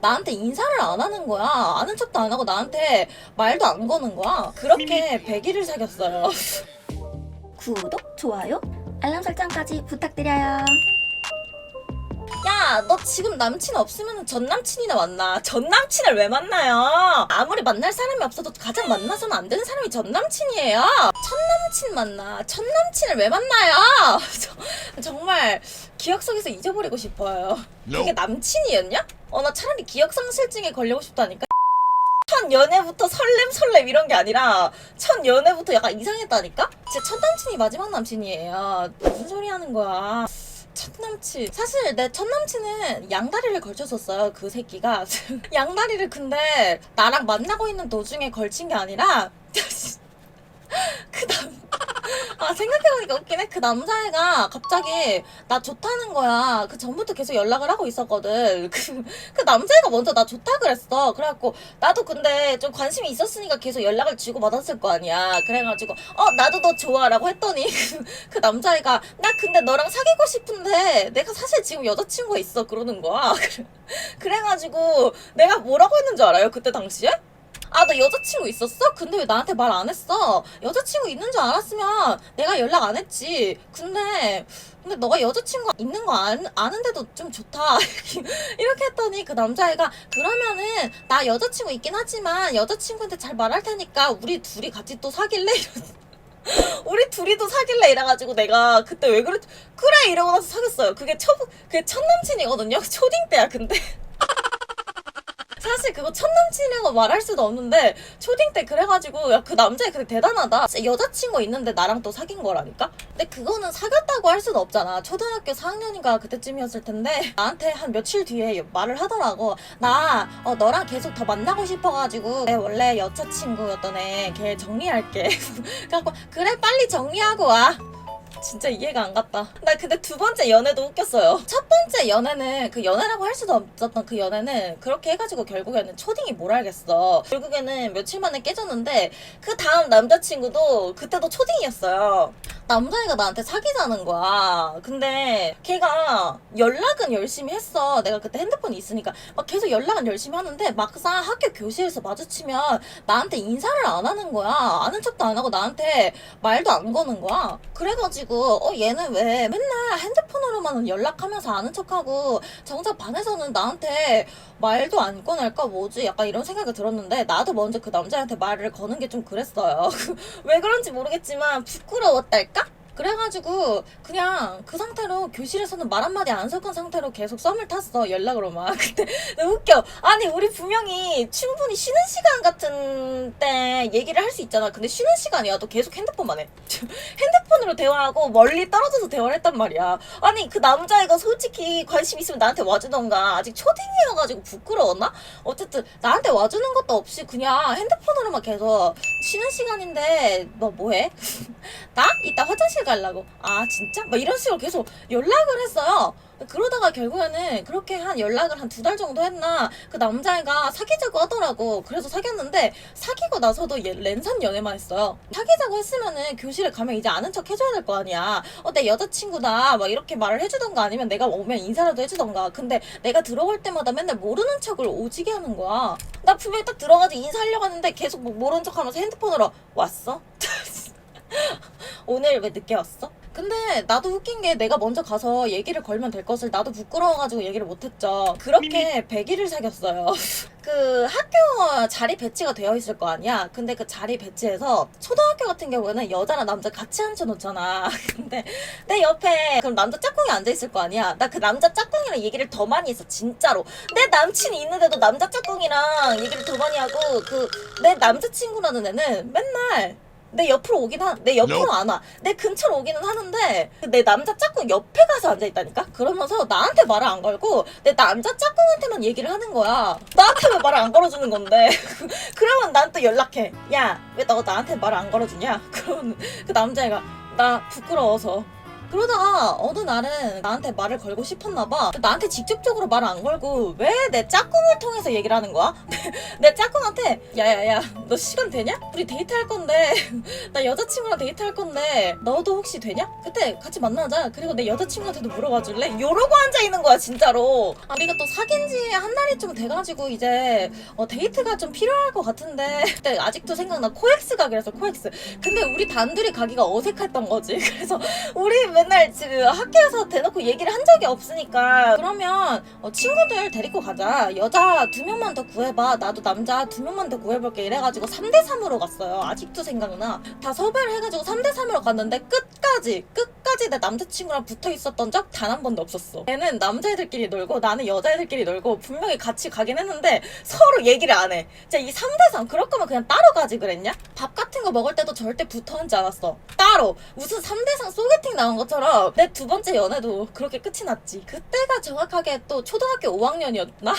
나한테 인사를 안 하는 거야. 아는 척도 안 하고 나한테 말도 안 거는 거야. 그렇게 100일을 사귀었어요. 구독, 좋아요, 알람 설정까지 부탁드려요. 야, 너 지금 남친 없으면 전 남친이나 만나. 전 남친을 왜 만나요? 아무리 만날 사람이 없어도 가장 만나서는 안 되는 사람이 전 남친이에요. 첫 남친 만나. 첫 남친을 왜 만나요? 저- 정말 기억 속에서 잊어버리고 싶어요. 그게 남친이었냐? 어, 나 차라리 기억 상실증에 걸리고 싶다니까. 첫 연애부터 설렘 설렘 이런 게 아니라 첫 연애부터 약간 이상했다니까? 제 첫 남친이 마지막 남친이에요. 무슨 소리 하는 거야? 첫 남친. 사실 내 첫 남친은 양다리를 걸쳤었어요. 그 새끼가. 양다리를 근데 나랑 만나고 있는 도중에 걸친 게 아니라 그 남. 아 생각해보니까 웃기네. 그 남자애가 갑자기 나 좋다는 거야. 그 전부터 계속 연락을 하고 있었거든. 그, 그 남자애가 먼저 나 좋다 그랬어. 그래갖고 나도 근데 좀 관심이 있었으니까 계속 연락을 주고 받았을 거 아니야. 그래가지고 어 나도 너 좋아 라고 했더니 그, 그 남자애가 나 근데 너랑 사귀고 싶은데 내가 사실 지금 여자친구가 있어 그러는 거야. 그래- 그래가지고 내가 뭐라고 했는 줄 알아요? 그때 당시에? 아, 너 여자친구 있었어? 근데 왜 나한테 말 안 했어? 여자친구 있는 줄 알았으면 내가 연락 안 했지. 근데, 근데 너가 여자친구 있는 거 안, 아는데도 좀 좋다. 이렇게 했더니 그 남자애가 그러면은 나 여자친구 있긴 하지만 여자친구한테 잘 말할 테니까 우리 둘이 같이 또 사귈래? 우리 둘이도 사귈래? 이래가지고 내가 그때 왜 그랬, 그래! 이러고 나서 사귀었어요. 그게 첫, 그게 첫 남친이거든요. 초딩 때야, 근데. 사실 그거 첫 남친이라고 말할 수도 없는데 초딩 때 그래가지고 야 그 남자애 그래 대단하다. 여자친구 있는데 나랑 또 사귄 거라니까? 근데 그거는 사귀었다고 할 수도 없잖아. 초등학교 4학년인가 그때쯤이었을 텐데 나한테 한 며칠 뒤에 말을 하더라고. 나 어, 너랑 계속 더 만나고 싶어가지고 내 원래 여자친구였던 애 걔 정리할게. 그래 빨리 정리하고 와 진짜 이해가 안 갔다. 나 근데 두 번째 연애도 웃겼어요. 첫 번째 연애는 그 연애라고 할 수도 없었던 그 연애는 그렇게 해가지고 결국에는 초딩이 뭘 알겠어. 결국에는 며칠 만에 깨졌는데 그 다음 남자친구도 그때도 초딩이었어요. 남자애가 나한테 사귀자는 거야. 근데 걔가 연락은 열심히 했어. 내가 그때 핸드폰이 있으니까 막 계속 연락은 열심히 하는데 막상 학교 교실에서 마주치면 나한테 인사를 안 하는 거야. 아는 척도 안 하고 나한테 말도 안 거는 거야. 그래가지고 어 얘는 왜 맨날 핸드폰으로만 연락하면서 아는 척하고 정작 반에서는 나한테 말도 안 꺼낼까 뭐지 약간 이런 생각이 들었는데 나도 먼저 그 남자한테 말을 거는 게 좀 그랬어요. 왜 그런지 모르겠지만 부끄러웠달까? 그래가지고 그냥 그 상태로 교실에서는 말 한마디 안 섞은 상태로 계속 썸을 탔어 연락으로만 근데 너무 웃겨. 아니 우리 분명히 충분히 쉬는 시간 같은 때 얘기를 할 수 있잖아. 근데 쉬는 시간이야. 또 계속 핸드폰만 해. 핸드폰으로 대화하고 멀리 떨어져서 대화를 했단 말이야. 아니 그 남자애가 솔직히 관심 있으면 나한테 와주던가. 아직 초딩이어가지고 부끄러웠나? 어쨌든 나한테 와주는 것도 없이 그냥 핸드폰으로만 계속 쉬는 시간인데 너 뭐해? 나? 이따 화장실 가려고. 아, 진짜? 막 이런 식으로 계속 연락을 했어요. 그러다가 결국에는 그렇게 한 연락을 한 두 달 정도 했나 그 남자애가 사귀자고 하더라고 그래서 사귀었는데 사귀고 나서도 얘 랜선 연애만 했어요 사귀자고 했으면은 교실에 가면 이제 아는 척 해줘야 될 거 아니야 어 내 여자친구다 막 이렇게 말을 해주던가 아니면 내가 오면 인사라도 해주던가 근데 내가 들어갈 때마다 맨날 모르는 척을 오지게 하는 거야 나 분명히 딱 들어가서 인사하려고 하는데 계속 뭐 모르는 척 하면서 핸드폰으로 왔어? 오늘 왜 늦게 왔어? 근데 나도 웃긴 게 내가 먼저 가서 얘기를 걸면 될 것을 나도 부끄러워가지고 얘기를 못했죠. 그렇게 100일을 사귀었어요. 그 학교 자리 배치가 되어 있을 거 아니야. 근데 그 자리 배치에서 초등학교 같은 경우에는 여자랑 남자 같이 앉혀놓잖아. 근데 내 옆에 그럼 남자 짝꿍이 앉아 있을 거 아니야. 나 그 남자 짝꿍이랑 얘기를 더 많이 했어. 진짜로. 내 남친이 있는데도 남자 짝꿍이랑 얘기를 더 많이 하고 그 내 남자친구라는 애는 맨날 내 옆으로 오긴 하, 내 옆으로 안 와. 내 근처로 오기는 하는데 내 남자 짝꿍 옆에 가서 앉아 있다니까. 그러면서 나한테 말을 안 걸고 내 남자 짝꿍한테만 얘기를 하는 거야. 나한테 왜 말을 안 걸어주는 건데? 그러면 난 또 연락해. 야, 왜 너 나한테 말을 안 걸어주냐? 그러면 그 남자애가 나 부끄러워서. 그러다가 어느 날은 나한테 말을 걸고 싶었나 봐. 나한테 직접적으로 말을 안 걸고 왜 내 짝꿍을 통해서 얘기를 하는 거야? 내 짝꿍한테 야야야 너 시간 되냐? 우리 데이트할 건데 나 여자친구랑 데이트할 건데 너도 혹시 되냐? 그때 같이 만나자 그리고 내 여자친구한테도 물어봐 줄래? 이러고 앉아 있는 거야 진짜로 아, 우리가 또 사귄 지한 달이 좀 돼가지고 이제 어, 데이트가 좀 필요할 것 같은데 그때 아직도 생각나 코엑스 가기라서 코엑스 근데 우리 단둘이 가기가 어색했던 거지 그래서 우리 맨날 지금 학교에서 대놓고 얘기를 한 적이 없으니까 그러면 어, 친구들 데리고 가자. 여자 두 명만 더 구해봐. 나도 남자 두 명만 더 구해볼게. 이래가지고 3대3으로 갔어요. 아직도 생각나. 다 섭외를 해가지고 3대3으로 갔는데 끝까지 끝까지 내 남자친구랑 붙어 있었던 적 단 한 번도 없었어. 걔는 남자애들끼리 놀고 나는 여자애들끼리 놀고 분명히 같이 가긴 했는데 서로 얘기를 안 해. 진짜 이 3대3 그럴 거면 그냥 따로 가지 그랬냐? 밥 같은 거 먹을 때도 절대 붙어 앉지 않았어. 따로. 무슨 3대3 소개팅 나온 것처럼 내 두 번째 연애도 그렇게 끝이 났지. 그때가 정확하게 또 초등학교 5학년이었나?